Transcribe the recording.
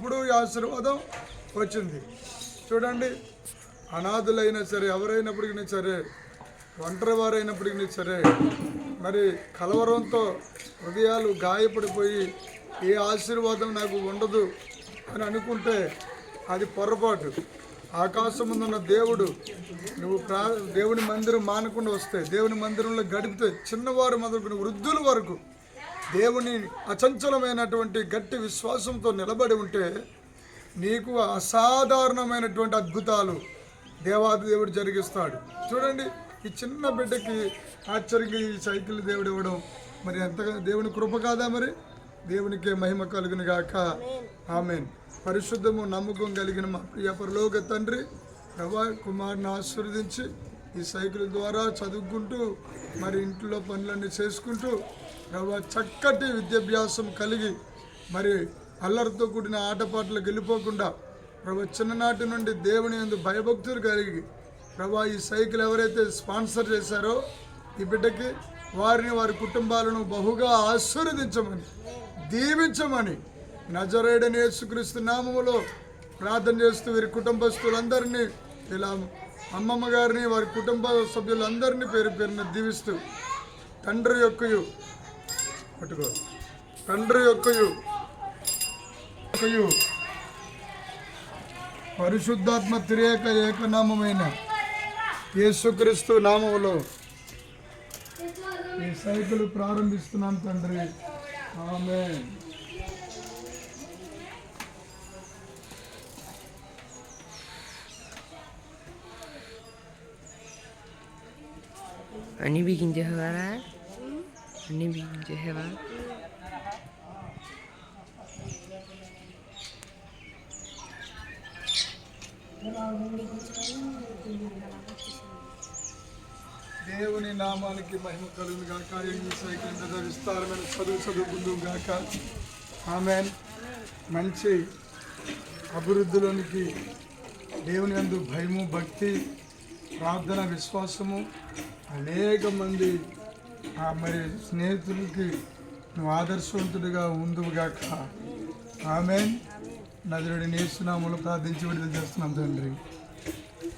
అప్పుడు ఈ ఆశీర్వాదం వచ్చింది. చూడండి అనాథులైనా సరే ఎవరైనప్పటికీ సరే ఒంటరి వారైనప్పటికీ సరే మరి కలవరంతో హృదయాలు గాయపడిపోయి ఏ ఆశీర్వాదం నాకు ఉండదు అని అనుకుంటే అది పొరపాటు. ఆకాశం ముందున్న దేవుడు నువ్వు ప్రా దేవుని మందిరం మానకుండా వస్తే దేవుని మందిరంలో గడిపితే చిన్నవారు మొదలుకుని వృద్ధుల వరకు దేవుని అచంచలమైనటువంటి గట్టి విశ్వాసంతో నిలబడి ఉంటే నీకు అసాధారణమైనటువంటి అద్భుతాలు దేవాది దేవుడు జరిగిస్తాడు. చూడండి ఈ చిన్న బిడ్డకి ఆశ్చర్యంగా ఈ సైకిల్ దేవుడు ఇవ్వడం. మరి ఎంతగా దేవుని కృప కాదా మరి? దేవునికే మహిమ కలుగును గాక. ఆమెన్. పరిశుద్ధము నమ్మకం కలిగిన మా ప్రియ పరలోక తండ్రి ప్రభా కుమార్ని ఆశీర్వదించి ఈ సైకిల్ ద్వారా చదువుకుంటూ మరి ఇంట్లో పనులన్నీ చేసుకుంటూ చక్కటి విద్యాభ్యాసం కలిగి మరి అల్లరితో కూడిన ఆటపాటలకు వెళ్ళిపోకుండా ప్రభా చిన్ననాటి నుండి దేవుని యందు భయభక్తులు కలిగి ప్రభా ఈ సైకిల్ ఎవరైతే స్పాన్సర్ చేశారో ఈ బిడ్డకి వారిని వారి కుటుంబాలను బహుగా ఆశీర్వదించమని దీవించమని నజరేడని యేసుక్రీస్తు నామములో ప్రార్థన చేస్తూ వీరి కుటుంబస్తులందరినీ ఇలా అమ్మమ్మ గారిని వారి కుటుంబ సభ్యులందరినీ పేరు పేరున దీవిస్తూ తండ్రి యొక్కయు పట్టుకో. తండ్రి యొక్కయు యొక్కయు. పరిశుద్ధాత్మ తిరేక ఏకనామమైన యేసుక్రీస్తు నామములో ఈ సైకిల్ ప్రారంభిస్తున్నాను తండ్రి. ఆమె Ani bikin jahara? Ani bikin jahara? దేవుని నామానికి మహిమ కలుగును గాక. ఈ సైకిల్ విస్తారమైన చదువు చదువుకుందు గాక. ఆమె మంచి అభివృద్ధిలోనికి దేవుని అందు భయము భక్తి ప్రార్థన విశ్వాసము అనేక మంది మరి స్నేహితులకి నువ్వు ఆదర్శవంతుడిగా ఉందువుగాక ఆమె నదుడి నేస్తున్నాములు ప్రార్థించి విడుదల చేస్తున్నాం తండ్రి.